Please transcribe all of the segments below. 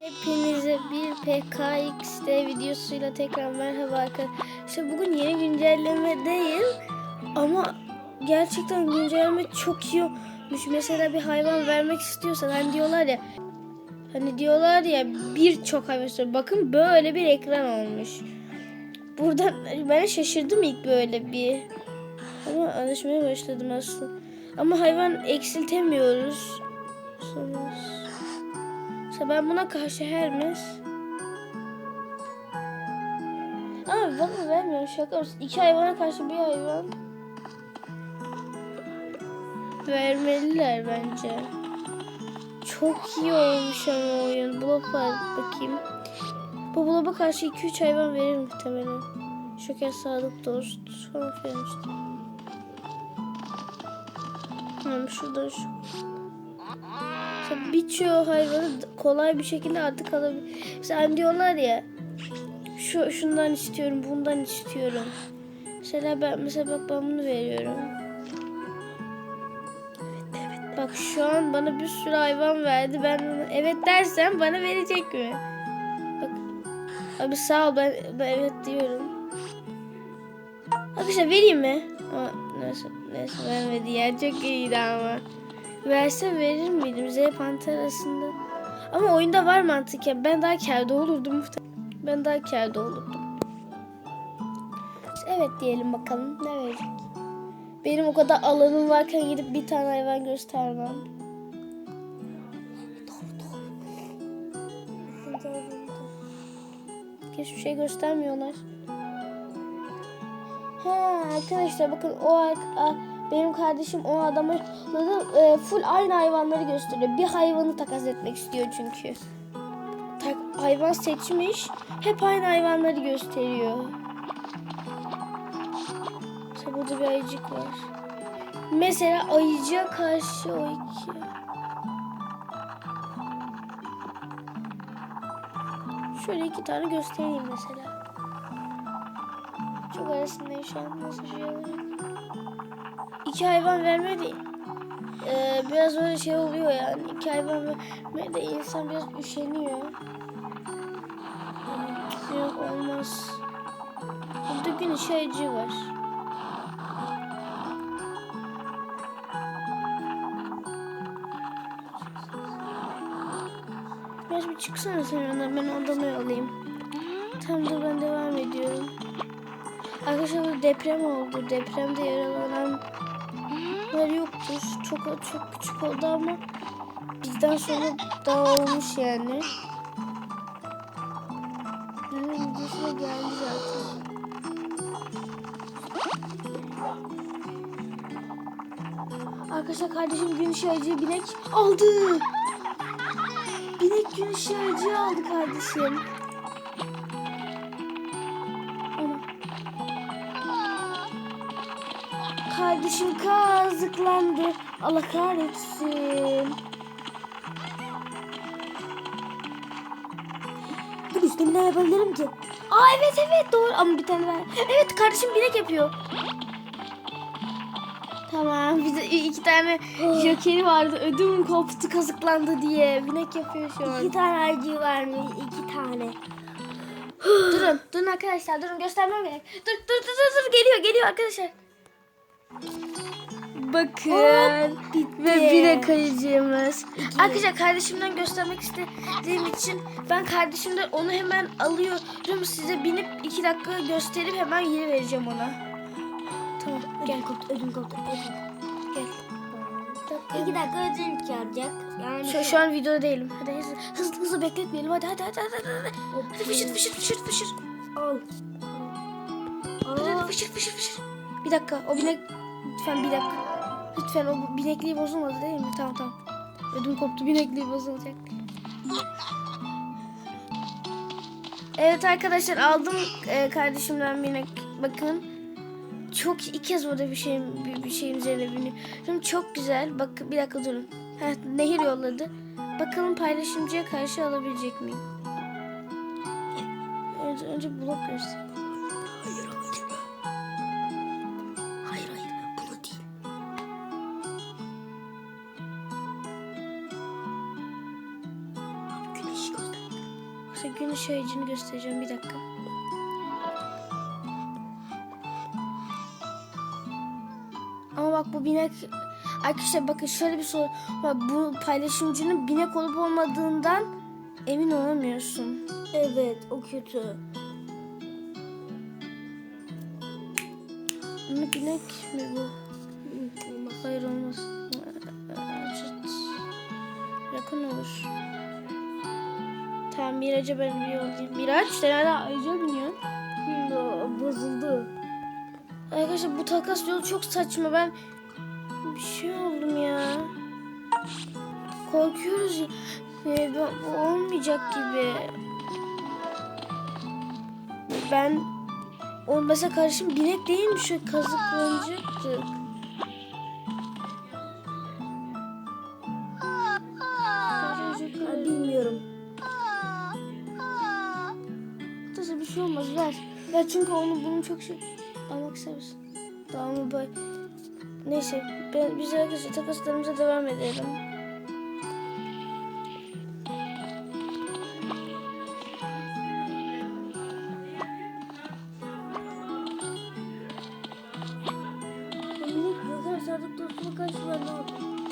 Hepinize bir PKXD videosuyla tekrar merhaba arkadaşlar. Bugün yeni güncelleme değil ama gerçekten güncelleme çok iyi olmuş. Mesela bir hayvan vermek istiyorsan hani diyorlar ya hani diyorlar ya birçok hayvan istiyor. Bakın böyle bir ekran olmuş. Buradan ben şaşırdım ilk böyle bir. Ama alışmaya başladım aslında. Ama hayvan eksiltemiyoruz. Sonra... Mesela ben buna karşı Hermes. Ama bana vermiyorum şaka mısın? İki hayvana karşı bir hayvan. Vermeliler bence. Çok iyi olmuş ama oyun. Blok bakayım. Bu bloba karşı 2-3 hayvan verir muhtemelen. Şoker sadık dost falan filan işte. Tamam şuradan şu. Mesela birçoğu hayvanı kolay bir şekilde artık alabilir. Mesela hani diyorlar ya şu şundan istiyorum, bundan istiyorum. Mesela ben mesela bak ben bunu veriyorum. Bak şu an bana bir sürü hayvan verdi. Ben evet dersem bana verecek mi? Bak. Abi sağ ol ben, ben evet diyorum. Arkadaşlar vereyim mi? Ama neyse, neyse vermedi ya. Çok iyiydi ama. Verse verir miydim Z Panterası'nda? Ama oyunda var mantıken. Ben daha kârda olurdum muhtemelen. Ben daha kârda olurdum. Evet diyelim bakalım ne verecek. Benim o kadar alanım varken gidip bir tane hayvan göstermem. Hiçbir şey göstermiyorlar. Ha arkadaşlar bakın o ar- a- benim kardeşim o adama da, e, full aynı hayvanları gösteriyor. Bir hayvanı takas etmek istiyor çünkü. Tak- hayvan seçmiş. Hep aynı hayvanları gösteriyor. Mesela burada bir ayıcık var. Mesela ayıcığa karşı o iki. Şöyle iki tane göstereyim mesela. Çok arasındayım şu. Nasıl şey oluyor? İki hayvan verme de ee, biraz öyle şey oluyor yani. İki hayvan verme de insan biraz üşeniyor. Yani Yok olmaz. Burada güneş ayıcı var. Biraz bir çıksana sen önden ben odamı alayım. Tam da ben devam ediyorum. Arkadaşlar bu deprem oldu. Depremde yaralananlar yoktur. Çok çok küçük oldu ama bizden sonra daha olmuş yani. Benim videosuna geldi zaten. Arkadaşlar kardeşim gün ışığı binek aldı. Binek gün ışığı aldı kardeşim. Kardeşim kazıklandı. Allah kahretsin. Dur üstüme ne yapabilirim ki? Aa evet evet doğru ama bir tane var. Evet kardeşim binek yapıyor. Tamam bir de iki tane jokeri vardı. Ödüm koptu kazıklandı diye. Binek yapıyor şu an. İki tane harcı var mı? İki tane. durun durun arkadaşlar durun göstermem gerek. Dur dur dur dur, dur. geliyor geliyor arkadaşlar. Bakın. Hop, bitti. Ve binek ayıcığımız. Arkadaşlar kardeşimden göstermek istediğim için ben kardeşimden onu hemen alıyorum. Size binip iki dakika gösterip hemen geri vereceğim ona. Tamam gel. Koptu, ödüm koptu. Gel. Bir dakika. İki dakika ödüm çağıracak. Yani Şu, şu an videoda değilim. Hadi hızlı hızlı, hızlı bekletmeyelim. Hadi hadi hadi hadi. hadi. Hadi fışır fışır fışır fışır. Al. Hadi hadi fışır fışır fışır. Bir dakika o binek lütfen bir dakika. Lütfen o binekliği bozulmadı değil mi? Tamam tamam. Ödüm koptu binekliği bozulacak. Evet arkadaşlar aldım e, kardeşimden binek. Bakın. Çok iki kez burada bir şeyim bir, bir şeyin üzerine biniyorum. Çok güzel. Bak bir dakika durun. Ha, nehir yolladı. Bakalım paylaşımcıya karşı alabilecek miyim? Önce, önce blok göster. Size gün ışığı ayıcını göstereceğim bir dakika. Ama bak bu binek arkadaşlar bakın şöyle bir soru bak bu paylaşımcının binek olup olmadığından emin olamıyorsun. Evet o kötü. Ama binek mi bu? Hayır olmaz. Miraç'a ben bir olayım. Miraç sen hala ayıca biniyorsun. Bozuldu. Arkadaşlar bu takas yolu çok saçma. Ben bir şey oldum ya. Korkuyoruz. Ee, bu- olmayacak gibi. Ben o mesela kardeşim binek değil mi şu kazıklanacaktık. Bilmiyorum. Şey olmaz ver. Ver çünkü onu bunu çok şey almak isteriz. Tamam bay. Neyse ben, biz arkadaşlar takaslarımıza devam edelim.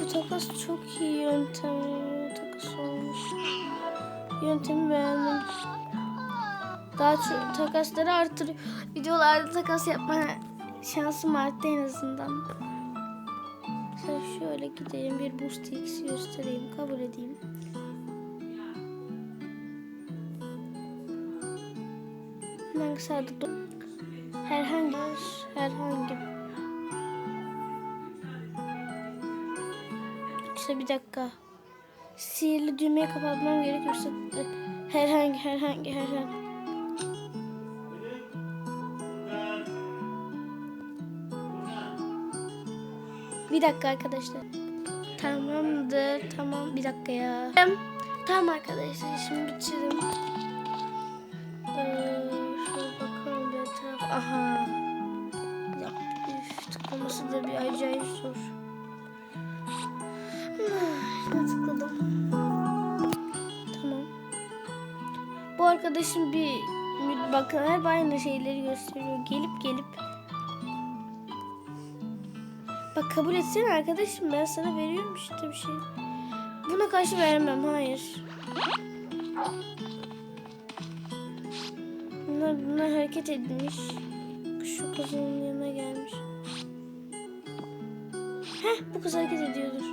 Bu takas çok iyi yöntem. Takas olmuş. Yöntemi beğendim. Daha çok takasları artır. Videolarda takas yapma şansım arttı en azından. Şöyle, şöyle gideyim bir boost x göstereyim. Kabul edeyim. Sadık do- Herhangi herhangi İşte bir dakika. Sihirli düğmeyi kapatmam gerekiyorsa e, herhangi herhangi herhangi. Bir dakika arkadaşlar. Tamamdır. Tamam bir dakika ya. Tamam arkadaşlar şimdi bitirdim. Ee, şöyle bakalım bir etraf. Aha. Üf, tıklaması da bir acayip zor. Şuna tıkladım. Tamam. Bu arkadaşım bir bakın hep aynı şeyleri gösteriyor. Gelip gelip Bak kabul etsene arkadaşım ben sana veriyorum işte bir şey. Buna karşı vermem hayır. Bunlar, bunlar hareket etmiş. Şu kızın yanına gelmiş. Heh bu kız hareket ediyordur.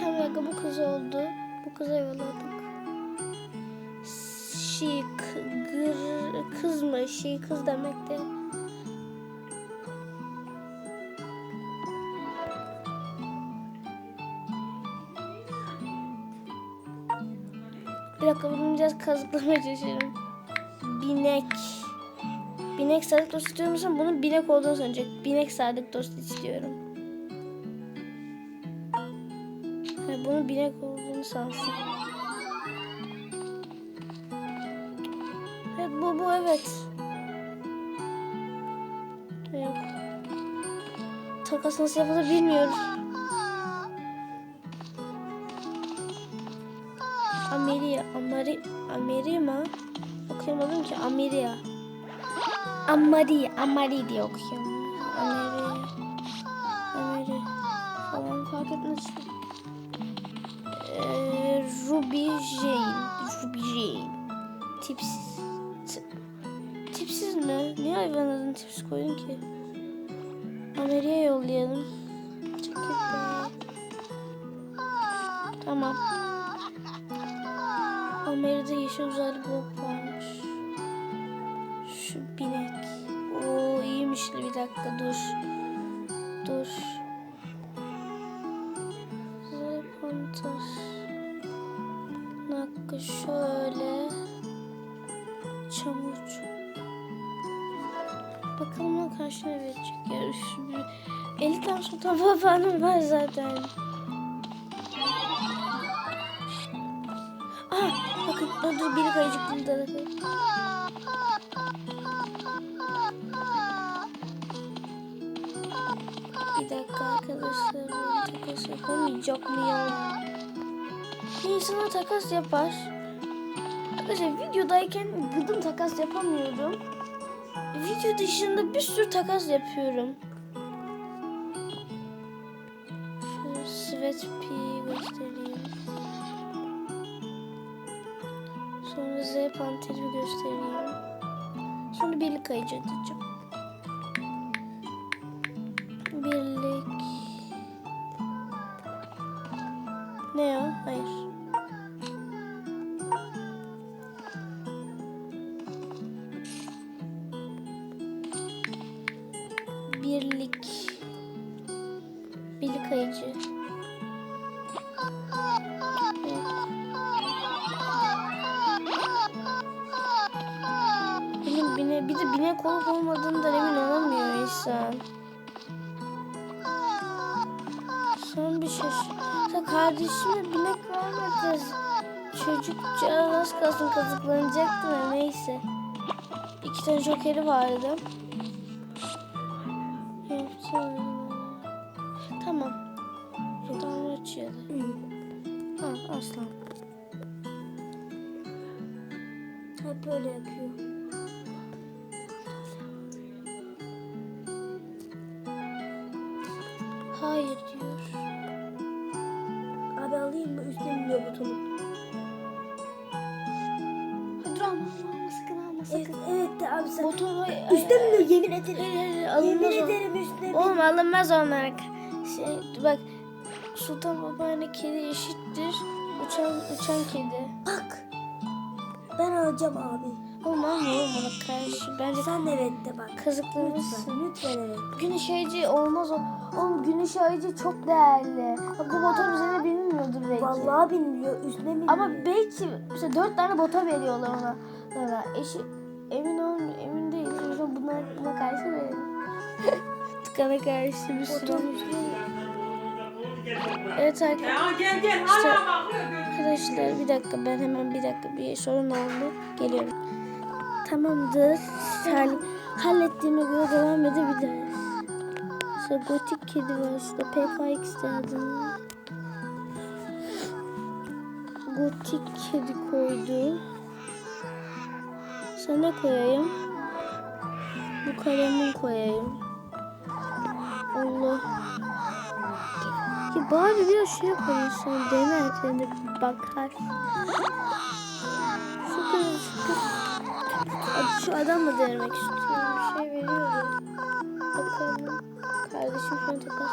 Tamam bu kız oldu. Bu kıza yolladık. K- gır, kız mı? Şi kız demek de. Bir dakika biraz kazıklamaya çalışıyorum. Binek. Binek sadık dost istiyor musun? Bunun binek olduğunu sanacak. Binek sadık dost istiyorum. Ha, bunun binek olduğunu sansın. Bu bu evet. Yok. Takas nasıl yapılır bilmiyoruz. Ameria, Amari, Amerima. Okuyamadım ki Ameria. Amari, Amari diye okuyorum. Ameri, Ameri falan fark etmez. Ee, Ruby Jane, Ruby Jane. Tipsiz. Niye hayvan adını tipsiz koydun ki? Ameri'ye yollayalım. Tamam. Ameri'de yeşil uzaylı blok varmış. Şu binek. Oo iyiymiş. Bir dakika dur. Dur. Uzaylı panter. Bir dakika şöyle. Çamurcu. Bakalım o kaç ne verecek ya. Bir- 50 tane sultan papağanım var zaten. Aa, bakın dur dur biri kayacık burada Bir dakika arkadaşlar. Takas yapamayacak mıyım? Bir insana takas yapar. Arkadaşlar videodayken gıdım takas yapamıyorum. Video dışında bir sürü takas yapıyorum. Şöyle Sweat Pea göstereyim. Sonra Z Panter'i göstereyim. Sonra birlik ayıcı atacağım. Birlik. Ne ya? Bir de binek olup olmadığından emin olamıyor insan. Son bir şey. Sen kardeşime binek vermediniz. Çocukça az kalsın kazıklanacaktı da neyse. İki tane jokeri vardı. Tamam. Buradan açıyordu. Ha aslan. Hep böyle yapıyor. Ederim. Hayır, hayır, Yemin alınmaz o. ederim üstte Oğlum alınmaz onlar. Şey, bak Sultan Babaanne kedi eşittir. Uçan uçan kedi. Bak. Ben alacağım abi. Oğlum alma oğlum bana karşı. Bence Sen evet de bak. kazıklamışsın. Lütfen, lütfen evet. Güneş ayıcı olmaz o. Oğlum güneş ayıcı çok değerli. Bak bu motor üzerine binmiyordur belki. Vallahi binmiyor. Üstüne binmiyor. Ama belki mesela dört tane bota veriyorlar ona. ona. Eşi emin ol emin. O yüzden buna, buna karşı. Tıkana karşı bir sürü. Evet arkadaşlar. İşte-. Arkadaşlar bir dakika ben hemen bir dakika bir sorun oldu. Geliyorum. Tamamdır. Hall hallettiğime göre devam edebiliriz. İşte gotik kedi var işte PKX adı. Gotik kedi koydu. Sana koyayım. Bu kalemin koyayım. Allah. Ya bari biraz şey yapalım sen dener sen bakar. Şu kız, şu kız. Adamla denemek istiyorum. Bir şey veriyordu. Bakalım. Kardeşim şu an takas.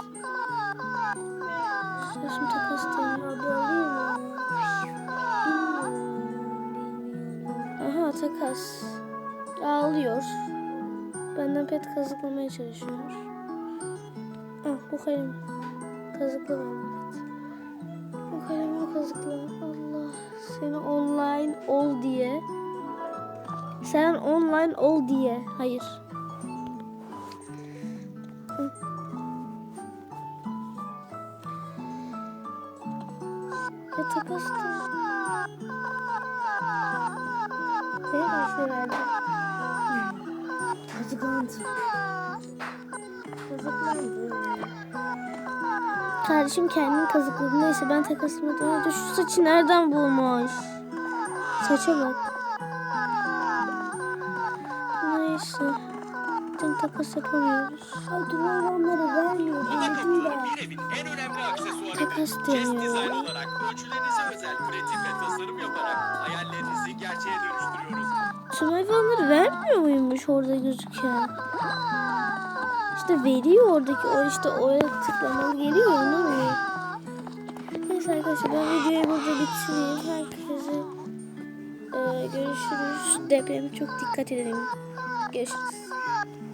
Kardeşim takas deniyor. Abi alayım mı? Aha takas. Ağlıyor. Benden pet kazıklamaya çalışıyor. Bu kalem. Kazıkla benden pet. Bu kalemi kazıkla. Allah seni online ol diye. Sen online ol diye. Hayır. Ya takas da. Ne başlı verdi? Kazıklandı. Kazıklandı. Kardeşim kendini kazıkladı. Neyse ben takasımı döndü. Şu saçı nereden bulmuş? Saça bak. Neyse. Zaten takas yapamıyoruz. Ay duvar onları vermiyor. Önemli aksesuarı. Takas deniyor. Design olarak ölçülerinize özel üretim ve tasarım yaparak hayallerinizi gerçeğe dönüştürüyoruz. Tüm hayvanları vermiyor muymuş orada gözüken? İşte veriyor oradaki o işte oraya tıklamalı geliyor ne oluyor? Neyse arkadaşlar ben videoyu burada bitireyim. Herkese e, görüşürüz. Depreme çok dikkat edelim. Görüşürüz.